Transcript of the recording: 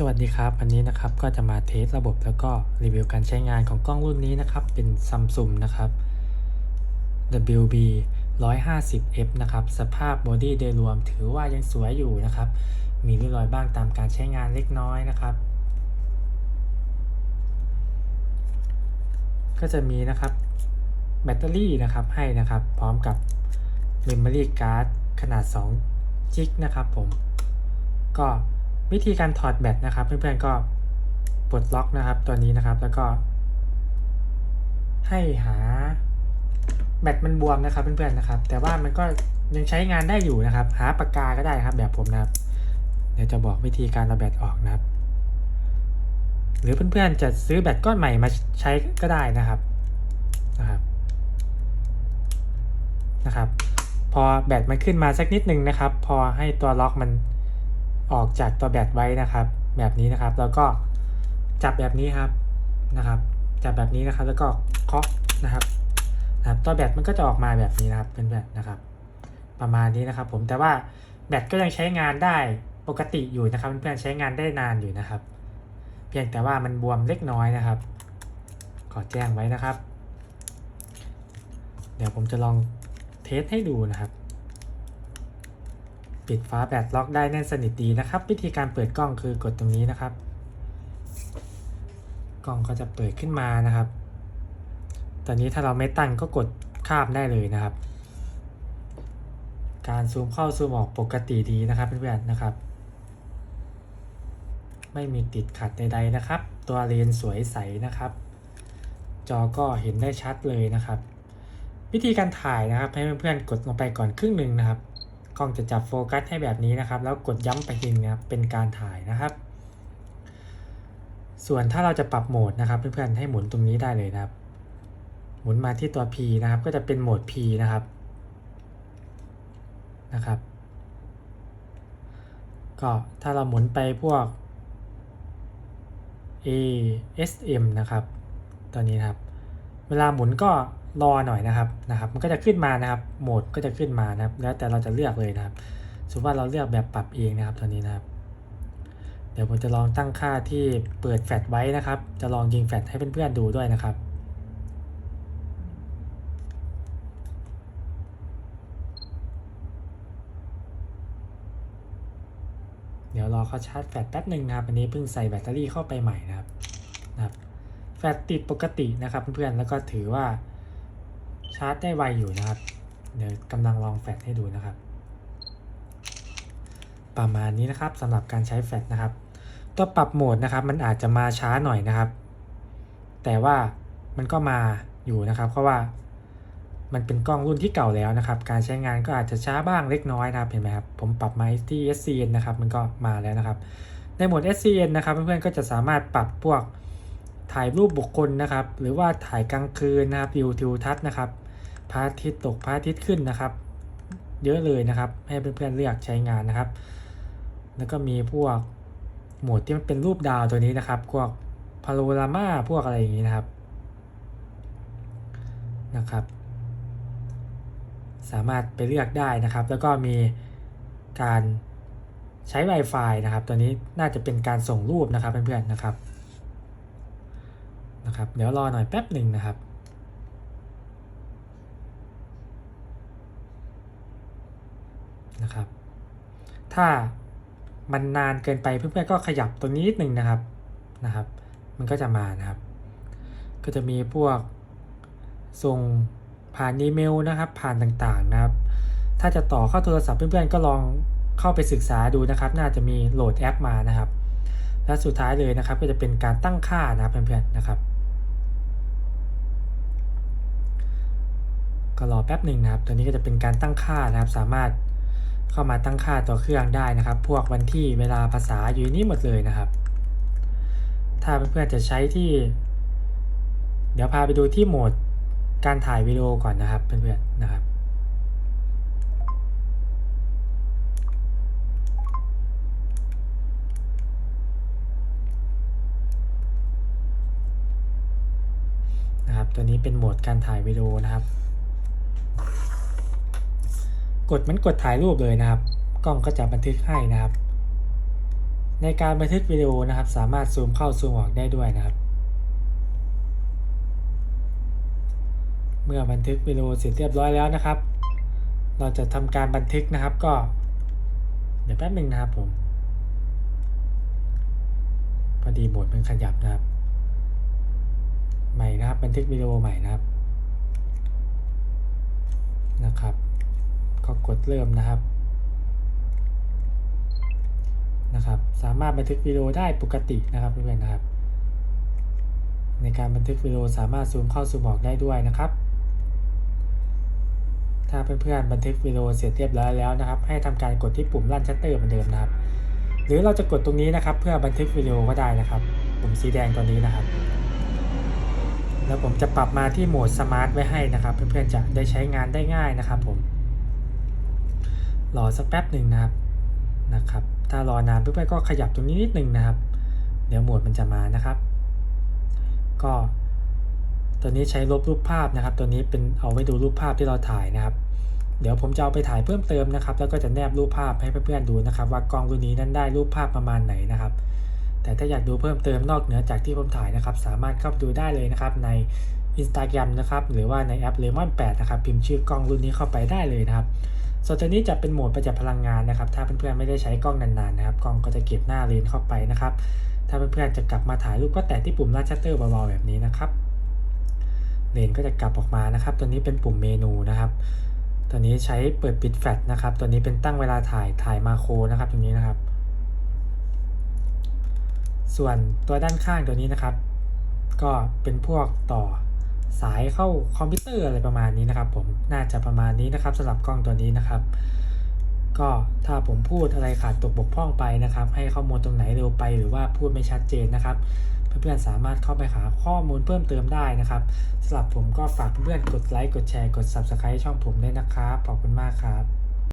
สวัสดีครับวันนี้นะครับก็จะมาเทสระบบแล้วก็รีวิวการใช้งานของกล้องรุ่นนี้นะครับ เป็น Samsung นะครับ WB 150F นะครับ สภาพบอดี้โดยรวมถือว่ายังสวยอยู่นะครับ มีริ้วรอยบ้างตามการใช้งานเล็กน้อยนะครับ ก็จะมีนะครับแบตเตอรี่นะครับให้นะครับ พร้อมกับ Memory Card ขนาด2จิกนะครับผมก็ วิธีการถอดแบตนะครับ เพื่อนๆก็ปลดล็อกนะครับตัวนี้นะครับแล้วก็ ให้หาแบตมันบวมนะครับเพื่อนๆนะครับ แต่ว่ามันก็ยังใช้งานได้อยู่นะครับ หาปากกาก็ได้ครับ แบบผมนะครับ เดี๋ยวจะบอกวิธีการเอาแบตออกนะครับ หรือเพื่อนๆจะซื้อแบตก้อนใหม่มาใช้ก็ได้นะครับนะครับนะครับ พอแบตมันขึ้นมาสักนิดนึงนะครับ พอให้ตัวล็อกมัน ออกจากตัวแบตไว้นะครับ แบบนี้นะครับ แล้วก็จับแบบนี้ครับนะครับ จับแบบนี้นะครับ แล้วก็เคาะนะครับนะครับตัวแบตมันก็จะออกมาแบบนี้นะครับเป็นแบบนะครับประมาณนี้นะครับ ผมแต่ว่าแบตก็ยังใช้งานได้ปกติอยู่นะครับเพื่อนๆใช้งานได้นานอยู่นะครับ เพียงแต่ว่ามันบวมเล็กน้อยนะครับ ขอแจ้งไว้นะครับ เดี๋ยวผมจะลองเทสให้ดูนะครับ ปิดฝาแบตล็อกได้แน่นสนิทดีนะครับ วิธีการเปิดกล้องคือกดตรงนี้นะครับ กล้องก็จะเปิดขึ้นมานะครับ ตอนนี้ถ้าเราไม่ตั้งก็กดข้ามได้เลยนะครับ การซูมเข้าซูมออกปกติดีนะครับเพื่อนๆนะครับ ไม่มีติดขัดใดๆนะครับ ตัวเลนสวยใสนะครับ จอก็เห็นได้ชัดเลยนะครับ วิธีการถ่ายนะครับ ให้เพื่อนๆกดลงไปก่อนครึ่งหนึ่งนะครับ กล้องจะจับโฟกัสให้แบบนี้นะครับ แล้วกดย้ำไปทีนึงนะครับเป็นการถ่ายนะครับ ส่วนถ้าเราจะปรับโหมดนะครับเพื่อนๆให้หมุนตรงนี้ได้เลยนะครับ หมุนมาที่ตัว P นะครับ ก็จะเป็นโหมด P นะครับนะครับ ก็ถ้าเราหมุนไปพวก ASM นะครับตัวนี้นครับ เวลาหมุนก็ รอหน่อยนะครับนะครับมันก็จะขึ้นมานะครับโหมดก็จะขึ้นมานะครับ แล้วแต่เราจะเลือกเลยนะครับสมมติว่าเราเลือกแบบปรับเองนะครับตัวนี้นะครับ เดี๋ยวผมจะลองตั้งค่าที่เปิดแฟลชไว้นะครับ จะลองยิงแฟลชให้เพื่อนๆดูด้วยนะครับเดี๋ยวรอเขาชาร์จแฟลชแป๊บหนึ่งนะครับ อันนี้เพิ่งใส่แบตเตอรี่เข้าไปใหม่นะครับนะครับ แฟลชติดปกตินะครับเพื่อนๆ แล้วก็ถือว่า ชาร์จได้ไวอยู่นะครับ เดี๋ยวกำลังลองแฟลชให้ดูนะครับ ประมาณนี้นะครับสำหรับการใช้แฟลชนะครับ ตัวปรับโหมดนะครับ มันอาจจะมาช้าหน่อยนะครับ แต่ว่ามันก็มาอยู่นะครับเพราะว่า มันเป็นกล้องรุ่นที่เก่าแล้วนะครับ การใช้งานก็อาจจะช้าบ้างเล็กน้อยนะครับเห็นไหมครับผมปรับมาที่ SCN นะครับ มันก็มาแล้วนะครับ ในโหมด SCN นะครับเพื่อนๆก็จะสามารถปรับพวกถ่ายรูปบุคคลนะครับ หรือว่าถ่ายกลางคืนนะครับวิวทิวทัศน์นะครับ พระอาทิตย์ตกพระอาทิตย์ขึ้นนะครับ เยอะเลยนะครับ ให้เพื่อนๆเลือกใช้งานนะครับ แล้วก็มีพวกโหมดที่มันเป็นรูปดาวตัวนี้นะครับ พวกพาโ o รามาพวกอะไรอย่างนี้นะครับนะครับ สามารถไปเลือกได้นะครับ แล้วก็มีการใช้ Wi-Fi นะครับ ตัวนี้น่าจะเป็นการส่งรูปนะครับเพื่อนๆนะครับนะครับ เดี๋ยวรอหน่อยแป๊บหนึ่งนะครับ นะครับ ถ้ามันนานเกินไปเพื่อนๆก็ขยับตรงนี้นิดหนึ่งนะครับนะครับ มันก็จะมานะครับ ก็จะมีพวกส่งผ่านอีเมลนะครับ ผ่านต่างๆนะครับ ถ้าจะต่อเข้าโทรศัพท์เพื่อนๆก็ลองเข้าไปศึกษาดูนะครับ น่าจะมีโหลดแอปมานะครับ และสุดท้ายเลยนะครับ ก็จะเป็นการตั้งค่านะครับเพื่อนๆนะครับก็รอแป๊บหนึ่งนะครับ ตัวนี้ก็จะเป็นการตั้งค่านะครับ สามารถ เข้ามาตั้งค่าตัวเครื่องได้นะครับ พวกวันที่เวลาภาษาอยู่นี่หมดเลยนะครับ ถ้าเพื่อนๆจะใช้ที่ เดี๋ยวพาไปดูที่โหมดการถ่ายวิดีโอก่อนนะครับเพื่อนๆนะครับนะครับตัวนี้เป็นโหมดการถ่ายวิดีโอนะครับ กดมันกดถ่ายรูปเลยนะครับ กล้องก็จะบันทึกให้นะครับ ในการบันทึกวิดีโอนะครับ สามารถซูมเข้าซูมออกได้ด้วยนะครับ เมื่อบันทึกวิดีโอเสร็จเรียบร้อยแล้วนะครับ เราจะทำการบันทึกนะครับก็ เดี๋ยวแป๊บหนึ่งนะครับผมพอดีโหมดมันขยับนะครับ ใหม่นะครับบันทึกวิดีโอใหม่นะครับนะครับ ก็กดเริ่มนะครับนะครับ สามารถบันทึกวิดีโอได้ปกตินะครับเพื่อนๆนะครับ ในการบันทึกวิดีโอสามารถซูมเข้าซูมออกได้ด้วยนะครับ ถ้าเพื่อนๆบันทึกวิดีโอเสร็จเรียบร้อยแล้วนะครับ ให้ทำการกดที่ปุ่มลั่นชัตเตอร์เหมือนเดิมนะครับ หรือเราจะกดตรงนี้นะครับ เพื่อบันทึกวิดีโอก็ได้นะครับ ปุ่มสีแดงตัวนี้นะครับ แล้วผมจะปรับมาที่โหมดสมาร์ทไว้ให้นะครับ เพื่อนๆจะได้ใช้งานได้ง่ายนะครับผม รอสักแป๊บหนึ่งนะครับนะครับ ถ้ารอนานเพื่อนๆก็ขยับตรงนี้นิดหนึ่งนะครับ เดี๋ยวหมวดมันจะมานะครับ ก็ ตัวนี้ใช้ลบรูปภาพนะครับ ตัวนี้เป็นเอาไว้ดูรูปภาพที่เราถ่ายนะครับ เดี๋ยวผมจะเอาไปถ่ายเพิ่มเติมนะครับ แล้วก็จะแนบรูปภาพให้เพื่อนๆดูนะครับ ว่ากล้องรุ่นนี้นั้นได้รูปภาพประมาณไหนนะครับ แต่ถ้าอยากดูเพิ่มเติมนอกเหนือจากที่ผมถ่ายนะครับ สามารถเข้าไปดูได้เลยนะครับใน Instagram นะครับ หรือว่าในแอป Lemon 8 นะครับ พิมพ์ชื่อกล้องรุ่นนี้เข้าไปได้เลยนะครับ ส่วนตัวนี้จะเป็นโหมดประหยัดพลังงานนะครับ ถ้าเพื่อนๆไม่ได้ใช้กล้องนานๆนะครับ กล้องก็จะเก็บหน้าเลนเข้าไปนะครับ ถ้าเพื่อนๆจะกลับมาถ่ายรูปก็แตะที่ปุ่มลัดชัตเตอร์เบาๆแบบนี้นะครับ เลนก็จะกลับออกมานะครับ ตัวนี้เป็นปุ่มเมนูนะครับ ตัวนี้ใช้เปิดปิดแฟลชนะครับ ตัวนี้เป็นตั้งเวลาถ่ายถ่ายมาโครนะครับตรงนี้นะครับ ส่วนตัวด้านข้างตัวนี้นะครับ ก็เป็นพวกต่อ สายเข้าคอมพิวเตอร์อะไรประมาณนี้นะครับผมน่าจะประมาณนี้นะครับสำหรับกล้องตัวนี้นะครับ ก็ถ้าผมพูดอะไรขาดตกบกพร่องไปนะครับ ให้ข้อมูลตรงไหนเร็วไปหรือว่าพูดไม่ชัดเจนนะครับ เพื่อนๆสามารถเข้าไปหาข้อมูลเพิ่มเติมได้นะครับสำหรับผมก็ฝากเพื่อนๆกดไลค์กดแชร์กด Subscribe ช่องผมด้วยนะครับขอบคุณมากครับ